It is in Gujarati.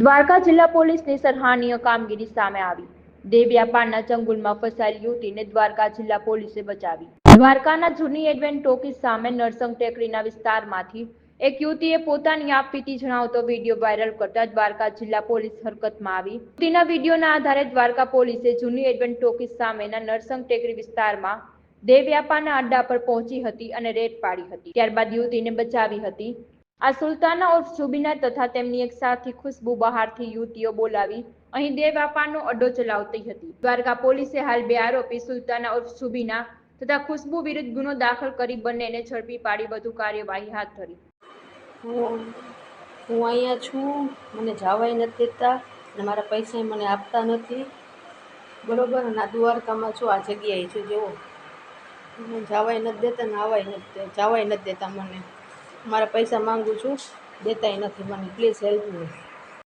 દ્વારકા જિલ્લા પોલીસની સરાહનીય કામગીરી સામે આવી. દેહ વ્યાપારના ચંગુલમાં ફસાયેલી યુવતીને દ્વારકા જિલ્લા પોલીસે બચાવી. દ્વારકાના જૂની એડવેન્ટ ટોકીસ સામે નરસંગ ટેકરીના વિસ્તારમાંથી એક યુવતીએ પોતાની આપવીતી જણાવતો વીડિયો વાયરલ કરતા દ્વારકા જિલ્લા પોલીસ હરકતમાં આવી. યુવતીના વિડીયોના આધારે દ્વારકા પોલીસે જૂની એડવેન્ટ ટોકીઝ સામેના નરસંગ ટેકરી વિસ્તારમાં દેવ્યાપાના અડ્ડા પર પહોંચી હતી અને રેડ પાડી હતી. ત્યારબાદ યુવતીને બચાવી હતી. આ સુલતાના ઉર્ફ સુબીના તથા તેમની એક સાથી ખુશ્બુ બહારથી યુવતીઓ બોલાવી અહીં દેહ વ્યાપારનો અડ્ડો ચલાવતી હતી. દ્વારકા પોલીસે હાલ બે આરોપી સુલતાના ઓફ સુબીના તથા ખુશ્બુ વિરુદ્ધ ગુનો દાખલ કરી બંનેને ઝડપી પાડી વધુ કાર્યવાહી હાથ ધરી. હું અહીંયા છું. મને જવાય નથી દેતા અને મારા પૈસા મને આપતા નથી. બરોબર? અને આ દ્વારકામાં છું આ જગ્યાએ છું મને જવાય નથી દેતા ને આવાય નથી જવાય નથી દેતા મને. મારા પૈસા માંગુ છું દેતાય નથી મને પ્લીઝ હેલ્પ મી